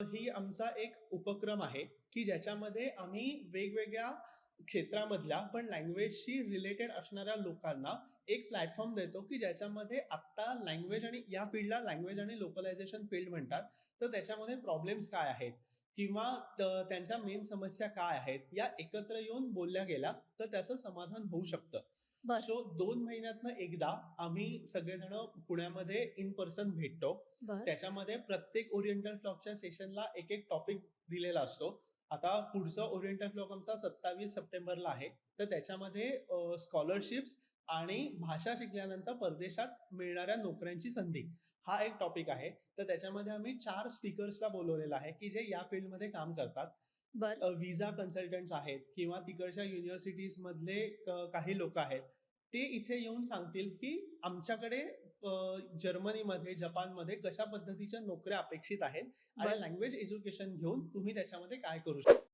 ही आमचा एक उपक्रम आहे की ज्याच्यामध्ये आम्ही वेगवेगळ्या क्षेत्रामधल्या पण लँग्वेजशी रिलेटेड असणाऱ्या लोकांना एक प्लॅटफॉर्म देतो की ज्याच्यामध्ये आत्ता लँग्वेज आणि या फील्डला लँग्वेज आणि लोकलायझेशन फील्ड म्हणतात. तर त्याच्यामध्ये प्रॉब्लेम्स काय आहेत? किंवा त्यांच्या मेन समस्या काय आहेत? या एकत्र येऊन बोलल्या गेल्या तर त्याचं समाधान होऊ शकतं. सो दोन महिन्यातनं एकदा आम्ही सगळेजण पुण्यामध्ये इन पर्सन भेटतो. त्याच्यामध्ये प्रत्येक ओरिएंटल फ्लॉकच्या सेशनला एक एक टॉपिक दिलेला असतो. आता पुढचा ओरिएंटल फ्लॉक आमचा सत्तावीस सप्टेंबरला आहे. तर त्याच्यामध्ये स्कॉलरशिप्स आणि भाषा शिकल्यानंतर परदेशात मिळणाऱ्या नोकऱ्यांची संधी. हा एक टॉपिक आहे. तर त्याच्यामध्ये आम्ही चार स्पीकर्सला बोलवलेलं आहे की जे या फील्डमध्ये काम करतात. बर विजा कन्सल्टंट्स आहेत किंवा तिकडच्या युनिव्हर्सिटीज मधले काही लोक आहेत ते इथे येऊन सांगतील की आमच्याकडे जर्मनीमध्ये जपानमध्ये कशा पद्धतीच्या नोकऱ्या अपेक्षित आहेत आणि. लँग्वेज एज्युकेशन घेऊन तुम्ही त्याच्यामध्ये काय करू शकता